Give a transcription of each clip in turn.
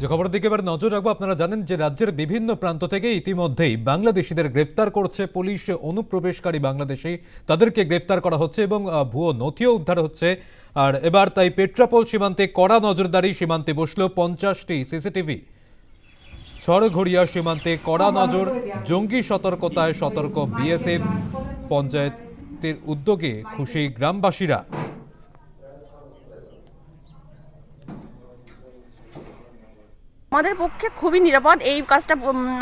যে খবরের দিকে এবার নজর রাখব, আপনারা জানেন যে রাজ্যের বিভিন্ন প্রান্ত থেকে ইতিমধ্যেই বাংলাদেশিদের গ্রেফতার করছে পুলিশ অনুপ্রবেশকারী বাংলাদেশি। তাদেরকে গ্রেফতার করা হচ্ছে এবং ভুয়ো নথিও উদ্ধার হচ্ছে। আর এবার তাই পেট্রাপোল সীমান্তে কড়া নজরদারি সীমান্তে বসল পঞ্চাশটি সিসিটিভি। ছড়ঘড়িয়া সীমান্তে কড়া নজর, জঙ্গি সতর্কতায় সতর্ক বিএসএফ পঞ্চায়েতের উদ্যোগে খুশি গ্রামবাসীরা। আমাদের পক্ষে খুবই নিরাপদ। এই কাজটা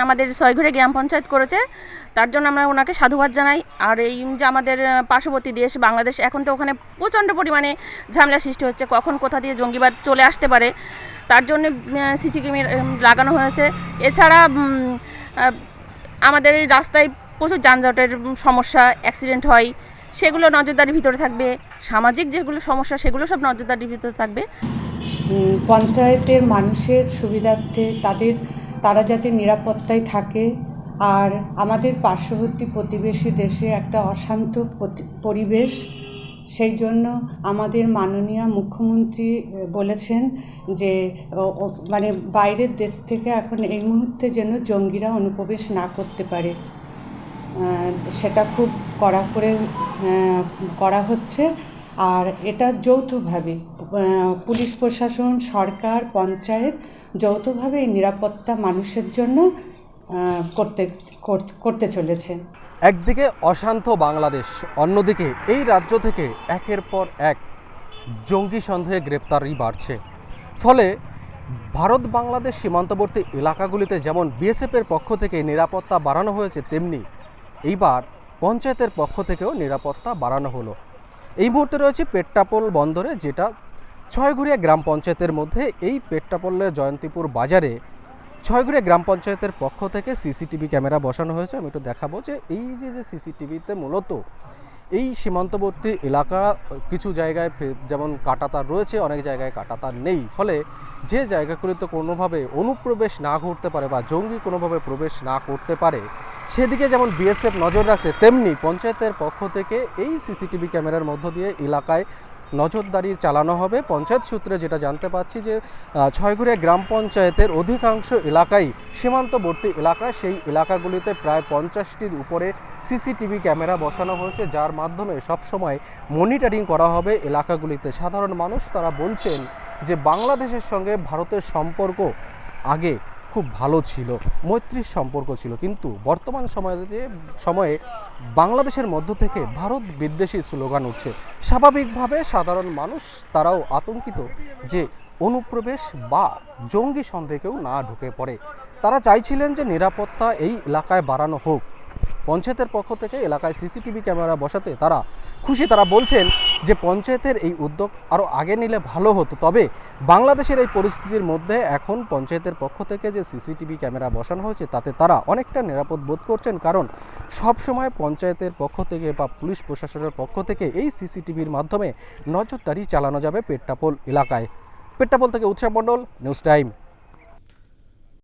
আমাদের ছয়ঘরে গ্রাম পঞ্চায়েত করেছে। তার জন্য আমরা ওনাকে সাধুবাদ জানাই। আর এই যে আমাদের পার্শ্ববর্তী দেশ, বাংলাদেশ, এখন তো ওখানে প্রচণ্ড পরিমাণে ঝামেলা সৃষ্টি হচ্ছে। কখন কোথা দিয়ে জঙ্গিবাদ চলে আসতে পারে, তার জন্য সিসি ক্যামেরা লাগানো হয়েছে। এছাড়া আমাদের রাস্তায় প্রচুর যানজটের সমস্যা অ্যাক্সিডেন্ট হয়। সেগুলো নজরদারির ভিতরে থাকবে। সামাজিক যেগুলো সমস্যা, সেগুলো সব নজরদারির ভিতরে থাকবে। পঞ্চায়েতের মানুষের সুবিধার্থে তাদের, তারা যাতে নিরাপত্তায় থাকে, আর আমাদের পার্শ্ববর্তী প্রতিবেশী দেশে একটা অশান্ত পরিবেশ, সেই জন্য আমাদের মাননীয় মুখ্যমন্ত্রী বলেছেন যে মানে বাইরের দেশ থেকে এখন এই মুহূর্তে যেন জঙ্গিরা অনুপ্রবেশ না করতে পারে। সেটা খুব কড়া করে করা হচ্ছে। আর এটা যৌথভাবে পুলিশ প্রশাসন, সরকার, পঞ্চায়েত যৌথভাবে এই নিরাপত্তা মানুষের জন্য করতে করতে চলেছে। একদিকে অশান্ত বাংলাদেশ, অন্যদিকে এই রাজ্য থেকে একের পর এক জঙ্গি সন্দেহে গ্রেপ্তারি বাড়ছে। ফলে ভারত বাংলাদেশ সীমান্তবর্তী এলাকাগুলিতে যেমন বিএসএফের পক্ষ থেকে নিরাপত্তা বাড়ানো হয়েছে, তেমনি এইবার পঞ্চায়েতের পক্ষ থেকেও নিরাপত্তা বাড়ানো হলো। এই মুহূর্তে রয়েছে পেট্টাপোল বন্দরে, যেটা ছয়ঘুরিয়া গ্রাম পঞ্চায়েতের মধ্যে এই পেট্টাপোলের জয়ন্তীপুর বাজারে ছয়ঘুরিয়া গ্রাম পঞ্চায়েতের পক্ষ থেকে সিসিটিভি ক্যামেরা বসানো হয়েছে। আমি একটু দেখাবো যে এই যে যে সিসিটিভিতে মূলত এই সীমান্তবর্তী এলাকা, কিছু জায়গায় যেমন কাটাতার রয়েছে, অনেক জায়গায় কাটাতার নেই। ফলে যে জায়গাগুলিতে কোনোভাবে অনুপ্রবেশ না ঘটতে পারে বা জঙ্গি কোনোভাবে প্রবেশ না করতে পারে সেদিকে যেমন বিএসএফ নজর রাখছে, তেমনি পঞ্চায়েতের পক্ষ থেকে এই সিসিটিভি ক্যামেরার মধ্য দিয়ে এলাকায় নজরদারি চালানো হবে। পঞ্চায়েত সূত্রে যেটা জানতে পাচ্ছি যে ছয়ঘুরিয়া গ্রাম পঞ্চায়েতের অধিকাংশ এলাকাই সীমান্তবর্তী এলাকা। সেই এলাকাগুলিতে প্রায় পঞ্চাশটির উপরে সিসিটিভি ক্যামেরা বসানো হয়েছে, যার মাধ্যমে সবসময় মনিটরিং করা হবে এলাকাগুলিতে। সাধারণ মানুষ তারা বলছেন যে, বাংলাদেশের সঙ্গে ভারতের সম্পর্ক আগে খুব ভালো ছিল, মৈত্রীর সম্পর্ক ছিল। কিন্তু বর্তমান সময়ে সময়ে বাংলাদেশের মধ্য থেকে ভারত বিদ্বেষী স্লোগান উঠছে। স্বাভাবিকভাবে সাধারণ মানুষ তারাও আতঙ্কিত যে, অনুপ্রবেশ বা জঙ্গি সন্দেহেও না ঢুকে পড়ে। তারা চাইছিলেন যে, নিরাপত্তা এই এলাকায় বাড়ানো হোক। পঞ্চায়েতের পক্ষ থেকে এলাকায় সিসিটিভি ক্যামেরা বসাতে তারা খুশি। তারা বলছেন যে পঞ্চায়েতের এই উদ্যোগ আরও আগে নিলে ভালো হতো, তবে বাংলাদেশের এই পরিস্থিতির মধ্যে এখন পঞ্চায়েতের পক্ষ থেকে যে সিসিটিভি ক্যামেরা বসানো হয়েছে, তাতে তারা অনেকটা নিরাপদ বোধ করছেন। কারণ সব সময় পঞ্চায়েতের পক্ষ থেকে বা পুলিশ প্রশাসনের পক্ষ থেকে এই সিসিটিভির মাধ্যমে নজরদারি চালানো যাবে পেট্টাপোল এলাকায়। পেট্টাপোল থেকে উৎসব মণ্ডল, নিউজ টাইম।